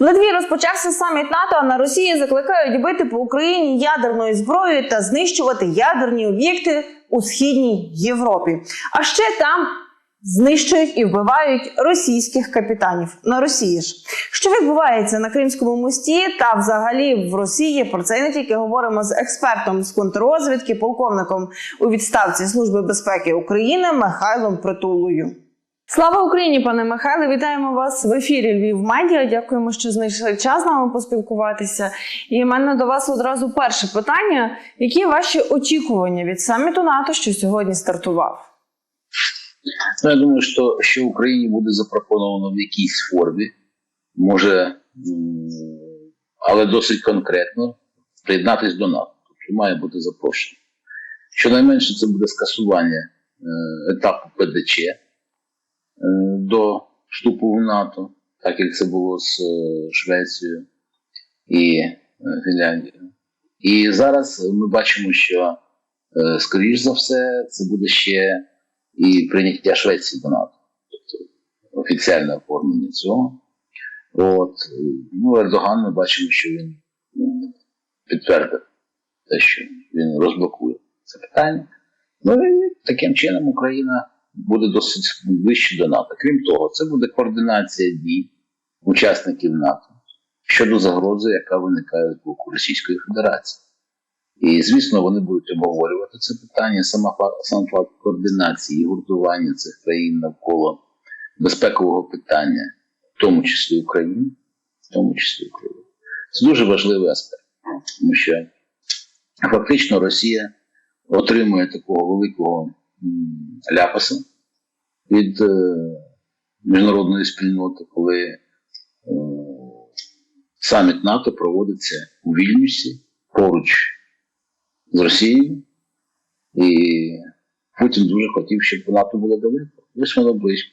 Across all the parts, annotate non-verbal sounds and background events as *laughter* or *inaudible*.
В Литві розпочався саміт НАТО. На Росії закликають бити по Україні ядерною зброєю та знищувати ядерні об'єкти у східній Європі. А ще там знищують і вбивають російських капітанів на Росії ж. Що відбувається на Кримському мості та взагалі в Росії? Про це не тільки говоримо з експертом з контррозвідки, полковником у відставці Служби безпеки України Михайлом Притулою. Слава Україні, пане Михайле! Вітаємо вас в ефірі Львів Медіа. Дякуємо, що знайшли час з нами поспілкуватися. І в мене до вас одразу перше питання: які ваші очікування від саміту НАТО, що сьогодні стартував? Ну, я думаю, що, що Україні буде запропоновано в якійсь формі, може, але досить конкретно приєднатись до НАТО. Тобто має бути запрошення. Щонайменше це буде скасування е, етапу ПДЧ до вступу в НАТО, так як це було з е, Швецією і е, Фінляндією. І зараз ми бачимо, що, е, скоріш за все, це буде ще і прийняття Швеції до НАТО, тобто офіціальне оформлення цього. От, ну, Ердоган, ми бачимо, що він підтвердив те, що він розблокує це питання. Ну і таким чином Україна буде досить ближче до НАТО. Крім того, це буде координація дій учасників НАТО щодо загрози, яка виникає з боку Російської Федерації. І, звісно, вони будуть обговорювати це питання, сам факт координації і гуртування цих країн навколо безпекового питання, в тому числі України, в тому числі України. Це дуже важливий аспект, тому що фактично Росія отримує такого великого ляпаса від е, міжнародної спільноти, коли е, саміт НАТО проводиться у Вільнюсі поруч з Росією, і Путін дуже хотів, щоб НАТО було далеко. Ось воно близько.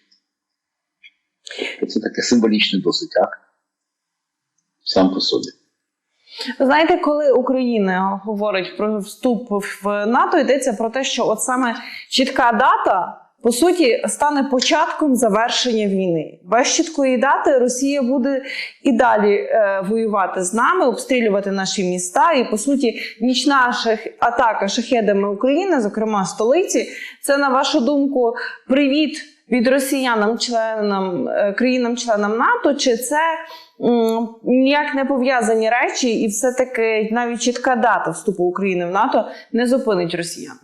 Це таке символічний досить акт сам по собі. Знаєте, коли Україна говорить про вступ в НАТО, йдеться про те, що от саме чітка дата. По суті, стане початком завершення війни. Без чіткої дати Росія буде і далі е, воювати з нами, обстрілювати наші міста. І по суті, нічна шах... атака шахедами України, зокрема столиці, це на вашу думку привіт від росіянам, членам е, країнам-членам НАТО, чи це ніяк не пов'язані речі, і все-таки навіть чітка дата вступу України в НАТО не зупинить росіян?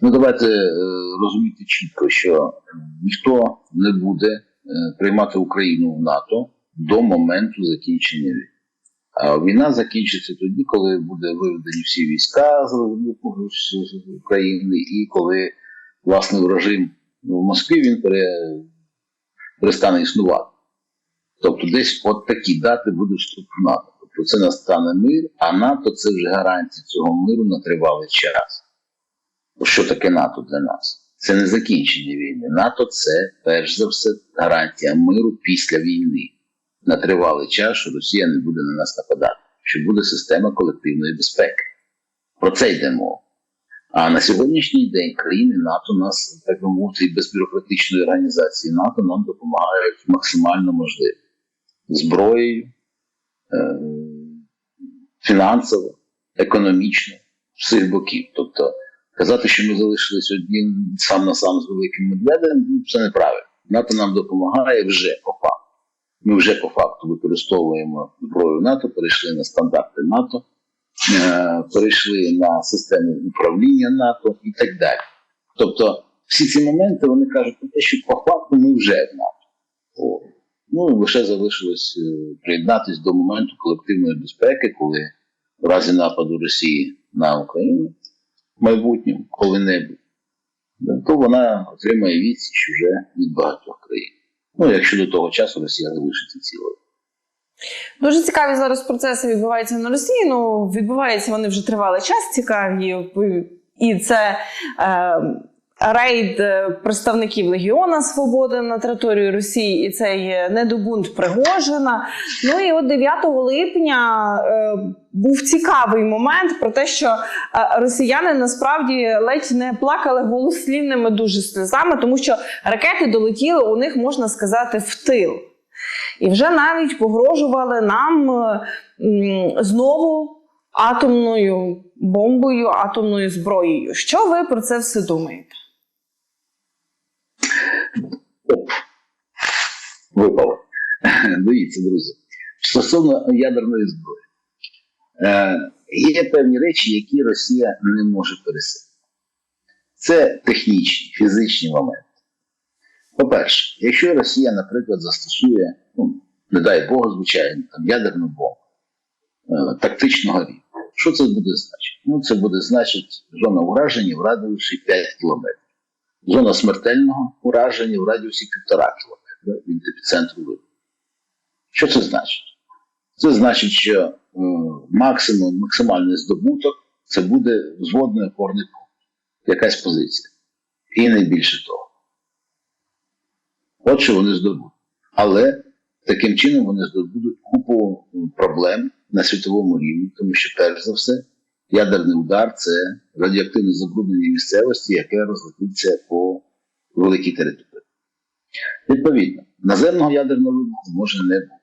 Ну, давайте е, розуміти чітко, що ніхто не буде е, приймати Україну в НАТО до моменту закінчення війни. А війна закінчиться тоді, коли буде виведені всі війська з України, і коли власне режим в Москві він пере, перестане існувати. Тобто десь от такі дати буде вступ в НАТО. Тобто це настане мир, а НАТО це вже гарантія цього миру на тривалий час. Що таке НАТО для нас? Це не закінчення війни. НАТО це перш за все гарантія миру після війни на тривалий час, що Росія не буде на нас нападати, що буде система колективної безпеки. Про це йде мова. А на сьогоднішній день країни НАТО нас, так би мовити, без бюрократичної організації НАТО нам допомагають максимально можливо зброєю, е- фінансово, економічно, з всіх боків. Тобто казати, що ми залишились одні сам на сам з великим медведем, ну, це неправильно. НАТО нам допомагає вже по факту. Ми вже по факту використовуємо зброю НАТО, перейшли на стандарти НАТО, перейшли на систему управління НАТО і так далі. Тобто, всі ці моменти вони кажуть про те, що по факту ми вже в НАТО. О. Ну лише залишилось е, приєднатись до моменту колективної безпеки, коли в разі нападу Росії на Україну в майбутньому коли-небудь, то вона отримає відсіч вже від багатьох країн. Ну, якщо до того часу Росія залишиться цілою. Дуже цікаві зараз процеси відбуваються на Росії. Ну відбуваються вони вже тривалий час. Цікаві і це е, рейд е, представників Легіона Свободи на території Росії, і це є недобунт Пригожина. Ну і от 9 липня е, був цікавий момент про те, що е, росіяни насправді ледь не плакали голослівними дуже сльозами, тому що ракети долетіли у них можна сказати в тил. І вже навіть погрожували нам е, знову атомною бомбою, атомною зброєю. Що ви про це все думаєте? Випало. *laughs* Дивіться, друзі. Стосовно ядерної зброї. Е, є певні речі, які Росія не може пересилити. Це технічні, фізичні моменти. По-перше, якщо Росія, наприклад, застосує, ну, не дай Бог, звичайно, там, ядерну бомбу е, тактичного рівня, що це буде значити? Ну, це буде значити зона ураження в радіусі 5 кілометрів зона смертельного ураження в радіусі півтора кілометра від епіцентру вибуху. Що це значить? Це значить, що е, максимум, максимальний здобуток це буде взводний опорний пункт, якась позиція. І не більше того. От що вони здобудуть. Але таким чином вони здобудуть купу проблем на світовому рівні, тому що, перш за все, ядерний удар це радіоактивне забруднення місцевості, яке розлетиться по великій території. Відповідно, наземного ядерного вибуху може не бути.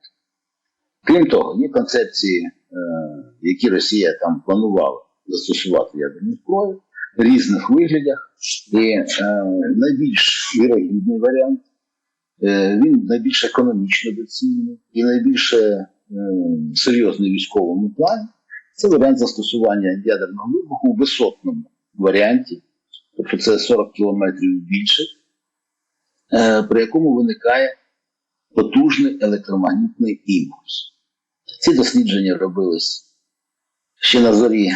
Крім того, є концепції, е, які Росія там планувала застосувати ядерну зброю в різних виглядах. І е, найбільш вірогідний варіант, він найбільш економічно доцільний і найбільш е, серйозний в військовому плані. Це варіант застосування ядерного вибуху у висотному варіанті, тобто це 40 кілометрів більше, е, при якому виникає потужний електромагнітний імпульс. Ці дослідження робились ще на зорі е,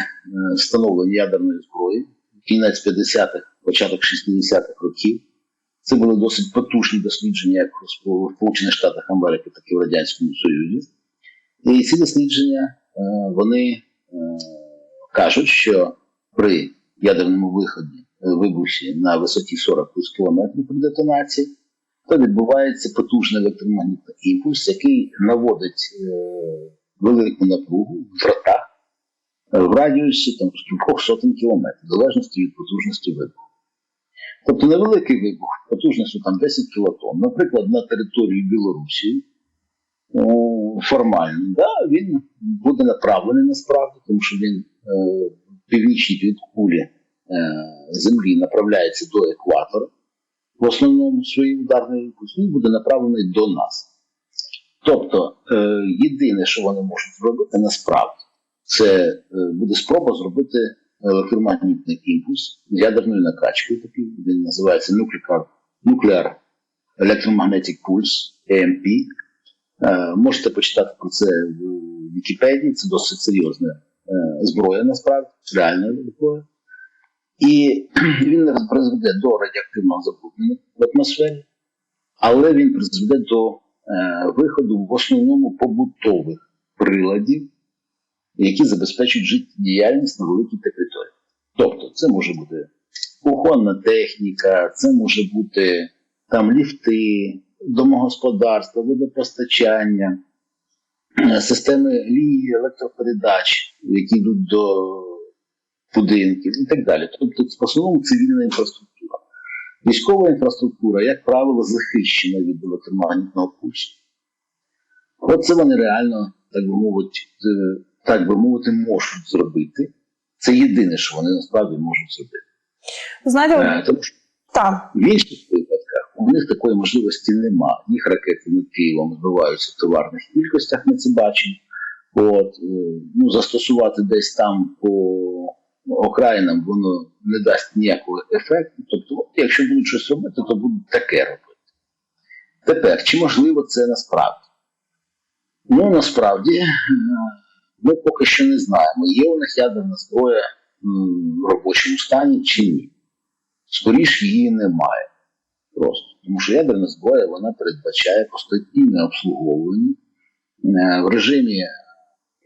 встановлення ядерної зброї, кінець 50-х, початок 60-х років. Це були досить потужні дослідження як в Сполучених Штатах Америки, так і в Радянському Союзі. І ці дослідження е, вони е, кажуть, що при ядерному виході е, вибухі на висоті 40 плюс кілометрів при детонації, то відбувається потужний електромагнітний імпульс, який наводить велику напругу в е, в радіусі там, кількох сотень кілометрів, в залежності від потужності вибуху. Тобто невеликий вибух потужністю там 10 кілотон, наприклад, на території Білорусі, формально, да, він буде направлений насправді, тому що він е, в північній півкулі е, Землі направляється до екватора, в основному своїй ударний імпульс, він буде направлений до нас. Тобто, е, єдине, що вони можуть зробити, насправді, це е, буде спроба зробити ядерною накачкою, такий він називається Nuclear, Nuclear Electromagnetic Pulse, EMP. Можете почитати про це в Вікіпедії, це досить серйозна е, зброя, насправді, реальна зброя. І *clears throat* він призведе до радіоактивного забруднення в атмосфері, але він призведе до е, виходу в основному побутових приладів, які забезпечують життєдіяльність на великій території. Тобто, це може бути кухонна техніка, це може бути там ліфти, домогосподарства, водопостачання, е, системи лінії електропередач, які йдуть до будинків і так далі. Тобто, в основному цивільна інфраструктура. Військова інфраструктура, як правило, захищена від електромагнітного пульсу. Оце вони реально, так би мовити, е, так би мовити, можуть зробити. Це єдине, що вони насправді можуть зробити. Знаєте, Е, Тому що так. в інших випадках у них такої можливості нема. Їх ракети над Києвом збиваються в товарних кількостях, ми це бачимо. От, е, ну, застосувати десь там по окраїнам воно не дасть ніякого ефекту. Тобто, от, якщо будуть щось робити, то будуть таке робити. Тепер, чи можливо це насправді? Ну, насправді, е, ми поки що не знаємо, є у них ядерна зброя в робочому стані чи ні. Скоріш її немає. Просто. Тому що ядерна зброя вона передбачає постійне обслуговування. Е, В режимі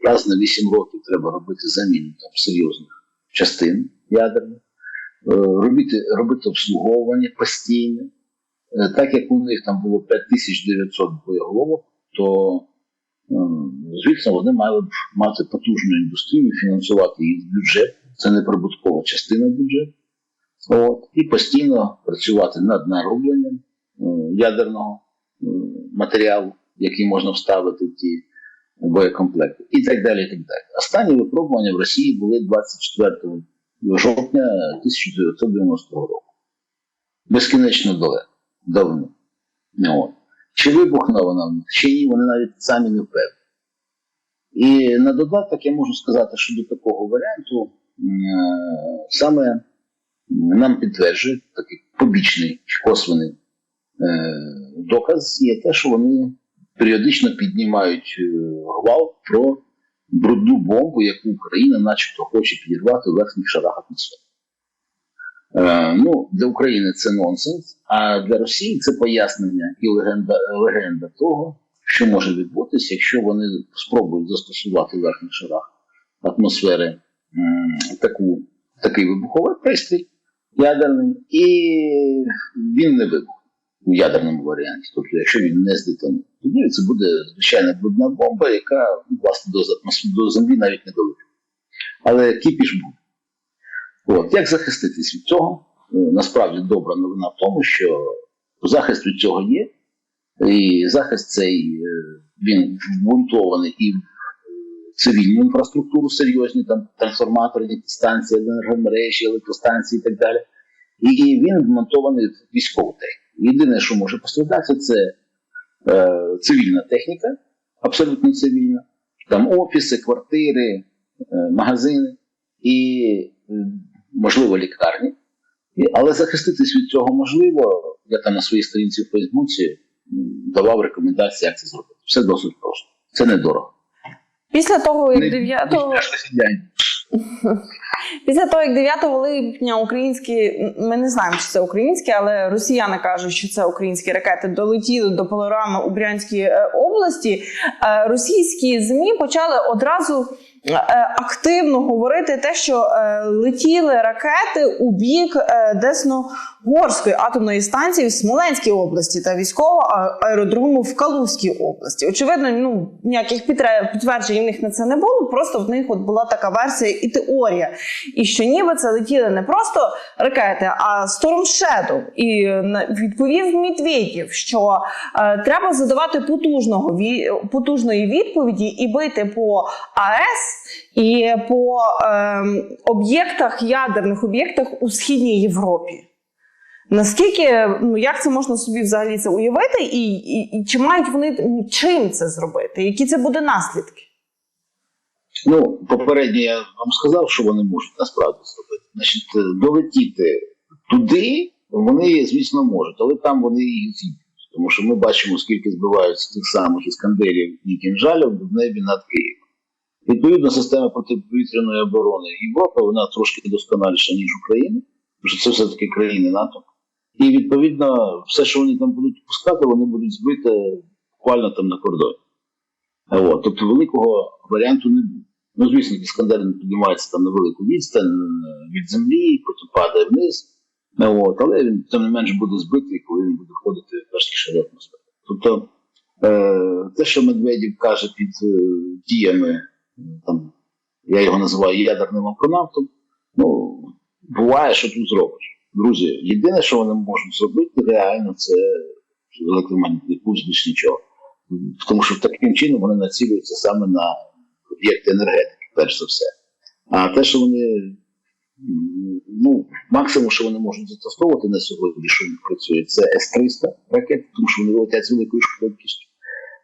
раз на 8 років треба робити заміну там, серйозних частин ядерних, Е, робити, робити обслуговування постійне. Е, Так як у них там було 5900 боєголовок, то звісно вони мали б мати потужну індустрію, фінансувати її з бюджету. Це не прибуткова частина бюджету. От, і постійно працювати над наробленням е, ядерного е, матеріалу які можна вставити в ті боєкомплекти, і так далі. і так далі. Останні випробування в Росії були 24 жовтня 1990 року. Безкінечно далеко, давно. От. Чи вибухнула вона в них, чи ні, вони навіть самі не впевнені. І на додаток я можу сказати, що до такого варіанту е, саме нам підтверджує такий побічний косвений е, доказ є те, що вони періодично піднімають е, гвалт про брудну бомбу, яку Україна начебто хоче підірвати у верхніх шарах атмосфери. Е, ну, для України це нонсенс, а для Росії це пояснення і легенда, легенда того, що може відбутися, якщо вони спробують застосувати в верхніх шарах атмосфери таку, такий вибуховий пристрій ядерний, і він не вибух у ядерному варіанті. Тобто, якщо він не здетонує, тоді це буде звичайна брудна бомба, яка власне до, до землі навіть не долетить. Але кіпіш буде. От, як захиститись від цього? Е, Насправді добра новина в тому, що захист від цього є, і захист цей е, він вбунтований і в е, цивільну інфраструктуру серйозні, там трансформаторні станції, енергомережі, електростанції і так далі. І він вмонтований в військову техніку. Єдине, що може пострадати, це е, цивільна техніка, абсолютно цивільна, там офіси, квартири, е, магазини і, можливо, лікарні. Але захиститись від цього можливо. Я там на своїй сторінці в Фейсбуці давав рекомендації, як це зробити. Все досить просто. Це недорого. Після того, як 9 не страшно сидянь. *laughs* Після того, як 9 липня українські, ми не знаємо, чи це українські, але росіяни кажуть, що це українські ракети долетіли до пилорами у Брянській е, області. е, Російські змі почали одразу активно говорити те, що е, летіли ракети у бік е, Десногорської атомної станції в Смоленській області та військового аеродрому в Калузькій області. Очевидно, ну ніяких підтверджень в них на це не було. Просто в них от була така версія і теорія. І що ніби це летіли не просто ракети, а Storm Shadow. І е, відповів Медведєв, що е, треба задавати потужного ві- потужної відповіді і бити по АЕС і по ем, об'єктах ядерних об'єктах у східній Європі. Наскільки ну як це можна собі взагалі це уявити, і, і, і чи мають вони чим це зробити? Які це буде наслідки? Ну, попередньо я вам сказав, що вони можуть насправді зробити. Значить, е, долетіти туди вони, звісно, можуть, але там вони і зійдуть. Тому що ми бачимо, скільки збиваються тих самих іскандерів і кінжалів в небі над Києвом. Відповідно, система протиповітряної оборони Європи вона трошки досконаліша, ніж Україна, тому що це все-таки країни НАТО. І відповідно, все, що вони там будуть пускати, вони будуть збити буквально там на кордоні. От, тобто великого варіанту не буде. Ну, звісно, іскандер не піднімається там на велику відстань е, від землі, потім падає вниз. От, але він тим не менш буде збитий, коли він буде входити в перші шари атмосфери. Тобто е, те, що Медведєв каже під е, діями, там, я його називаю ядерним акронавтом, ну, буває, що тут зробиш. Друзі, єдине, що вони можуть зробити реально, це електромагнітний пульс, більш нічого. Тому що таким чином вони націлюються саме на об'єкти енергетики, перш за все. А те, що вони ну, максимум, що вони можуть застосовувати на сьогодні, що в них працює, це С-300 ракети, тому що вони летять з великою швидкістю.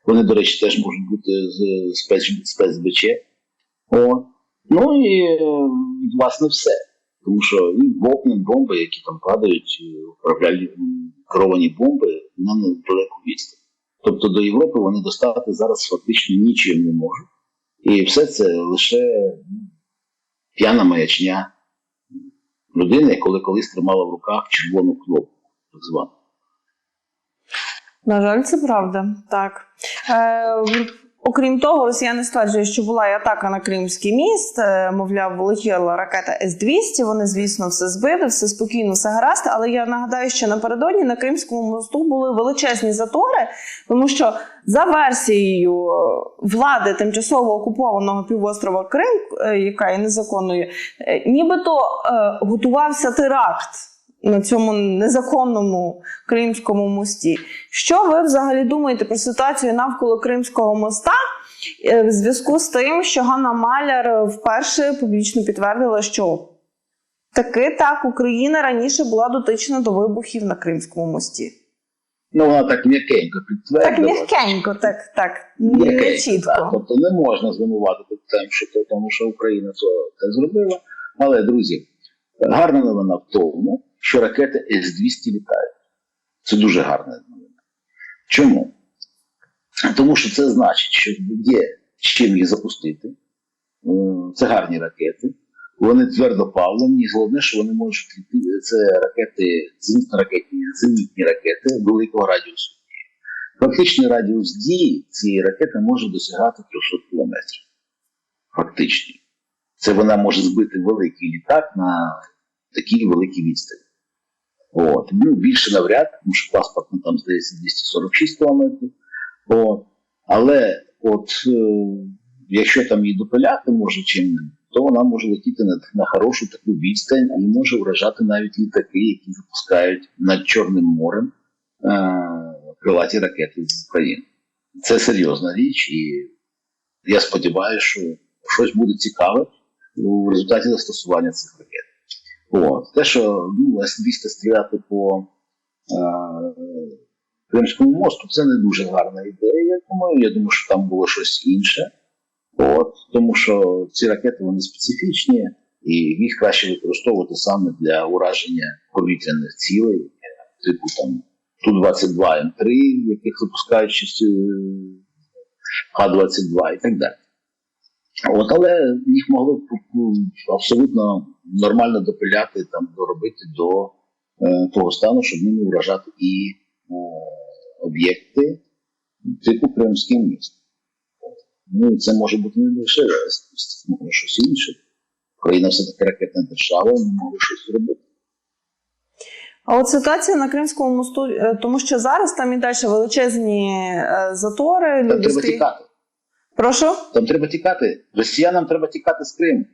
Вони, до речі, теж можуть бути з спец. О. Ну і е, власне все. Тому що і вогнем бомби, які там падають, е, управлялі м, керовані бомби на недалеку відстань. Тобто до Європи вони достати зараз фактично нічим не можуть. І все це лише ну, п'яна маячня людини, коли колись тримала в руках червону кнопку, так звану. На жаль, це правда. Так. Е, окрім того, росіяни стверджують, що була і атака на Кримський міст. Е, мовляв, влетіла ракета С-200. Вони, звісно, все збили, все спокійно, все гаразд. Але я нагадаю, що напередодні на Кримському мосту були величезні затори, тому що за версією влади тимчасово окупованого півострова Крим, е, яка є незаконною, е, нібито е, готувався теракт на цьому незаконному Кримському мості. Що ви взагалі думаєте про ситуацію навколо Кримського моста е, в зв'язку з тим, що Ганна Маляр вперше публічно підтвердила, що таки так Україна раніше була дотична до вибухів на Кримському мості? Ну, вона так м'якенько Так підтвердила. м'якенько, так, так, не М'якенько, так. чітко. Тобто не можна звинуватити тим, що тому що Україна це, це зробила. Але, друзі, гарна новина в тому, що ракети С-200 літають. Це дуже гарна новина. Чому? Тому що це значить, що є з чим їх запустити. Це гарні ракети. Вони твердопаливні, і головне, що вони можуть літи- це ракети, зенітно ракетні, зенітні ракети великого радіусу. Фактичний радіус дії цієї ракети може досягати 300 кілометрів. Фактичний. Це вона може збити великий літак на такій великій відстані. От. Ну, більше навряд, тому що паспорт ну, там здається 246 кілометрів. Але от, е, якщо там її допиляти може чим, то вона може летіти на, на хорошу таку відстань і може вражати навіть літаки, які запускають над Чорним морем е, крилаті ракети з України. Це серйозна річ, і я сподіваюся, що щось буде цікаве у результаті застосування цих ракет. От. Те, що ну, С-200 стріляти по е, Кримському мосту, це не дуже гарна ідея. Я думаю, я думаю, що там було щось інше. От, тому що ці ракети вони специфічні, і їх краще використовувати саме для ураження повітряних цілей, типу там Ту-22 М3, яких запускають щось, е, Х-22 і так далі. От, але їх могли б ну, абсолютно нормально допиляти, там, доробити до е, того стану, щоб ними вражати і е, об'єкти типу Кримський міст. Ну, це може бути не лише може щось інше. Україна все-таки ракетна держава, ми могли щось зробити. А от ситуація на Кримському мосту, е, тому що зараз там і далі величезні е, затори. Там люди треба тікати. Прошу, Там треба тікати. Росіянам треба тікати з Криму.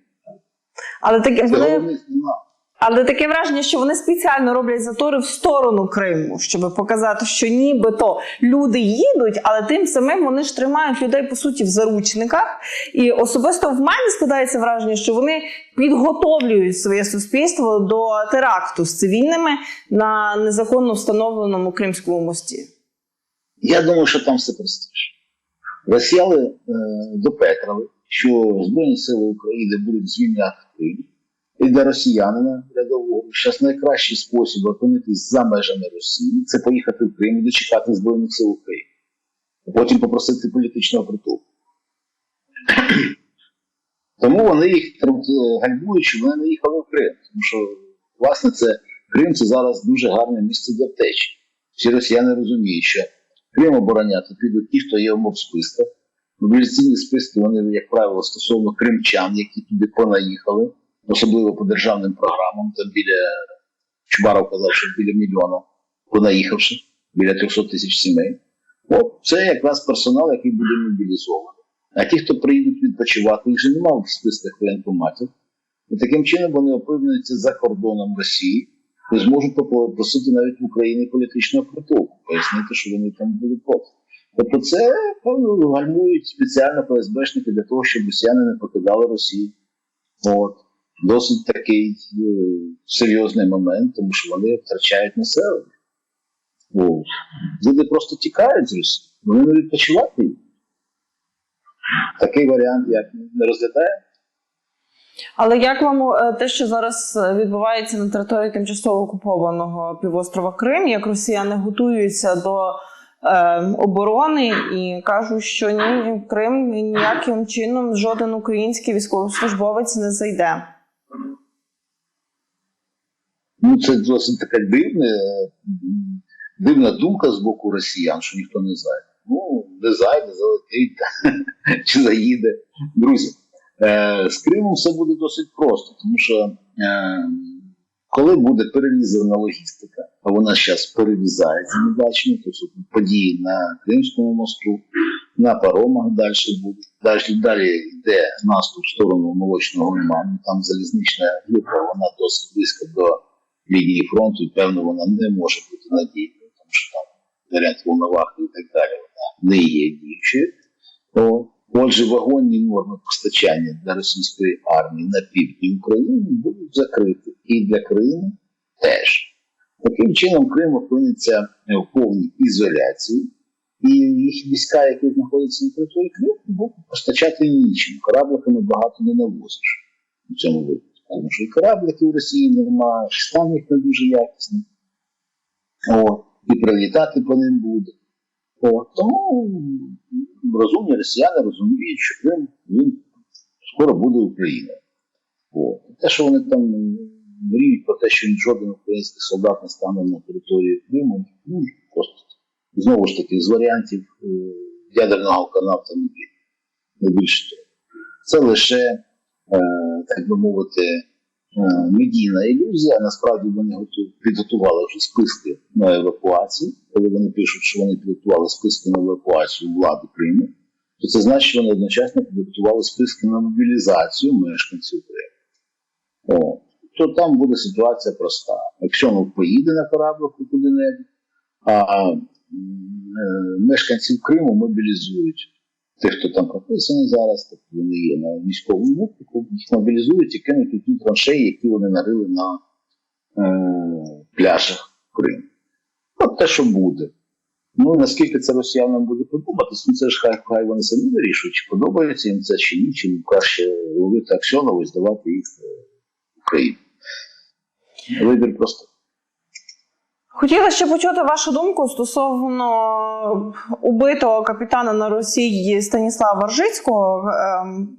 але таке вони, але таке враження, що вони спеціально роблять затори в сторону Криму, щоб показати, що нібито люди їдуть, але тим самим вони ж тримають людей по суті в заручниках. І особисто в мене складається враження, що вони підготовлюють своє суспільство до теракту з цивільними на незаконно встановленому Кримському мості. Я думаю, що там все простіше. Росіяни е, допетрали, що Збройні Сили України будуть звільняти Крим. І для росіянина рядового зараз найкращий спосіб опинитись за межами Росії це поїхати в Крим і дочекати Збройних сил України. А потім попросити політичного притулку. *clears throat* Тому вони їх тру- гальмують, вони не їхали в Крим. Тому що, власне, це Крим це зараз дуже гарне місце для втечі. Всі росіяни розуміють, що Крим обороняти підуть ті, хто є в мобсписках. Мобілізаційні списки, вони, як правило, стосовно кримчан, які туди понаїхали, особливо по державним програмам, там біля Чубаров казав, що біля мільйона понаїхавши, біля 300 тисяч сімей. От це якраз персонал, який буде мобілізований. А ті, хто приїдуть відпочивати, їх же немає в списках воєнкоматів. І таким чином вони опиняться за кордоном Росії і зможуть попросити навіть в Україні політичного притулку, пояснити, що вони там були проти. Тобто це певно, гальмують спеціально ФСБшники для того, щоб росіяни не покидали Росію. От. Досить такий е, серйозний момент, тому що вони втрачають населення. Люди просто тікають з Росії, вони не відпочивати. Такий варіант як не розглядає. Але як вам е, те, що зараз е, відбувається на території тимчасово окупованого півострова Крим, як росіяни готуються до е, оборони і кажуть, що ні, Крим ніяким чином жоден український військовослужбовець не зайде. Ну, це досить така дивна, дивна думка з боку росіян, що ніхто не зайде. Ну, не зайде, залетить *laughs* чи заїде. Друзі, з Кримом все буде досить просто, тому що е, коли буде перерізана логістика, а вона зараз перерізається, бачимо, тобто події на Кримському мосту, на паромах далі будуть. Далі, далі йде наступ в сторону молочного лиману, там залізнична група, вона досить близько до лінії фронту, і певно, вона не може бути надійною, тому що там варіант волновахи і так далі, вона не є діючою. Отже, вагонні норми постачання для російської армії на півдні України будуть закриті і для Криму теж. Таким чином, Крим опиниться в повній ізоляції, і їх війська, які знаходяться на території Криму, будуть постачати нічим. Корабликами багато не навозиш у цьому випадку. Тому що і корабликів в Росії немає, стан їх не дуже якісний. І прилітати по ним буде. О, тому розумні росіяни розуміють, що Крим він скоро буде Україною. Те, що вони там мріють про те, що жоден український солдат не стане на території Криму, ну, просто знову ж таки, з варіантів е, ядерного канавта не більше. Того. Це лише, е, так би мовити, медійна ілюзія. Насправді вони підготували вже списки на евакуацію. Коли вони пишуть, що вони підготували списки на евакуацію влади Криму, то це значить, що вони одночасно підготували списки на мобілізацію мешканців Криму. То там буде ситуація проста. Якщо він поїде на кораблику куди-небудь, а е, мешканців Криму мобілізують тих, хто там прописаний зараз, тобто вони є на військовому виклику, їх мобілізують і кинуть у ті траншеї, які вони нарили на е, пляжах Криму. От те, що буде. Ну, наскільки це росіянам буде подобатись, ну це ж хай, хай вони самі вирішують, чи подобається їм це чи ні, чи краще ловити Аксьонову і здавати їх е, в Україну. Вибір просто. Хотіла ще почути вашу думку стосовно убитого капітана на Росії Станіслава Варжицького. Ем,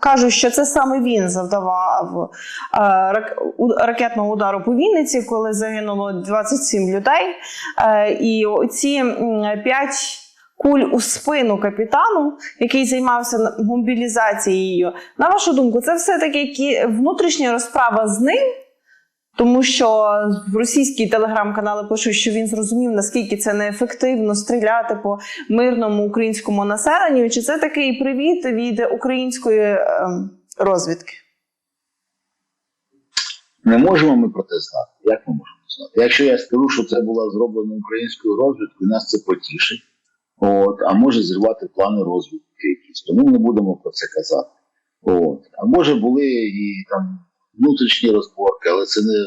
Кажуть, що це саме він завдавав е, ракетного удару по Вінниці, коли загинуло 27 людей. Е, І оці 5 куль у спину капітану, який займався мобілізацією. На вашу думку, це все-таки внутрішня розправа з ним, тому що російські телеграм-канали пишуть, що він зрозумів, наскільки це неефективно стріляти по мирному українському населенню. Чи це такий привіт від української ем, розвідки? Не можемо ми про це знати. Як ми можемо знати? Якщо я скажу, що це було зроблено українською розвідкою, нас це потішить. От, а може зірвати плани розвідки якісь. Тому не будемо про це казати. От. А може були і там внутрішні розборки, але це не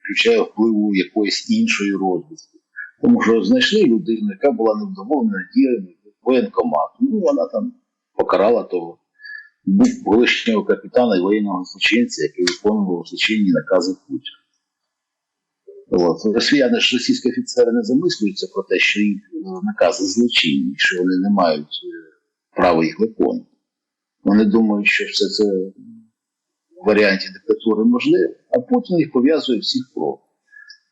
включає впливу якоїсь іншої розвідки. Тому що знайшли людину, яка була невдоволена діями воєнкомату. Ну, вона там покарала того колишнього капітана і воєнного злочинця, який виконував злочинні накази Путіна. От. Росіяни ж російські офіцери не замислюються про те, що їх е, накази злочинні, що вони не мають е, права їх виконувати. Вони думають, що все це варіанті диктатури можливо, а Путін їх пов'язує всіх проти.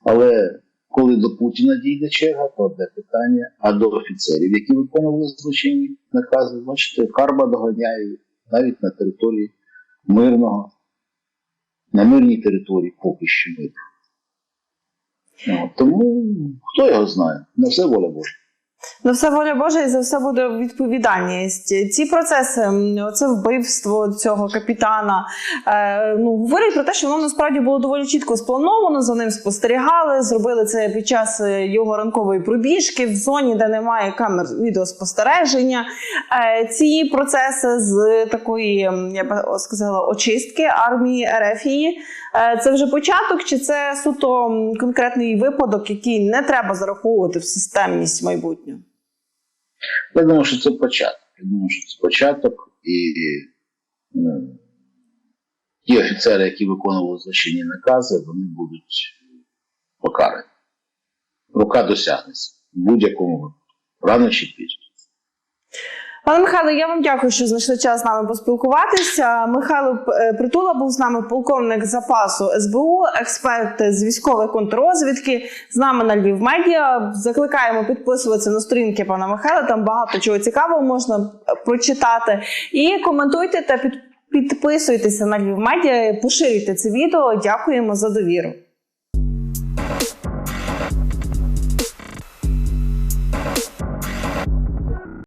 Але коли до Путіна дійде черга, то одне питання, а до офіцерів, які виконували злочинні накази, бачите, карма доганяє навіть на території мирного, на мирній території поки що миру. Ну, тому хто його знає, на все воля Божа. Ну, все воля Божа і за все буде відповідальність. Ці процеси, це вбивство цього капітана, е, ну, говорять про те, що воно насправді було доволі чітко сплановано, за ним спостерігали, зробили це під час е, його ранкової пробіжки в зоні, де немає камер відеоспостереження. Е, ці процеси з такої, я б сказала, очистки армії Ерефії. Е, Це вже початок, чи це суто конкретний випадок, який не треба зараховувати в системність майбутнього? Я думаю, що це початок. Я думаю, що це початок і ну, ті офіцери, які виконували злочинні накази, вони будуть покарані. Рука досягнеться в будь-якому випадку. Рано чи пізно. Пане Михайло, я вам дякую, що знайшли час з нами поспілкуватися. Михайло е, Притула був з нами полковник запасу СБУ, експерт з військової контррозвідки. З нами на Львів Медіа. Закликаємо підписуватися на сторінки пана Михайла. Там багато чого цікавого можна е, прочитати. І коментуйте та підписуйтеся на Львів Медіа. Поширюйте це відео. Дякуємо за довіру.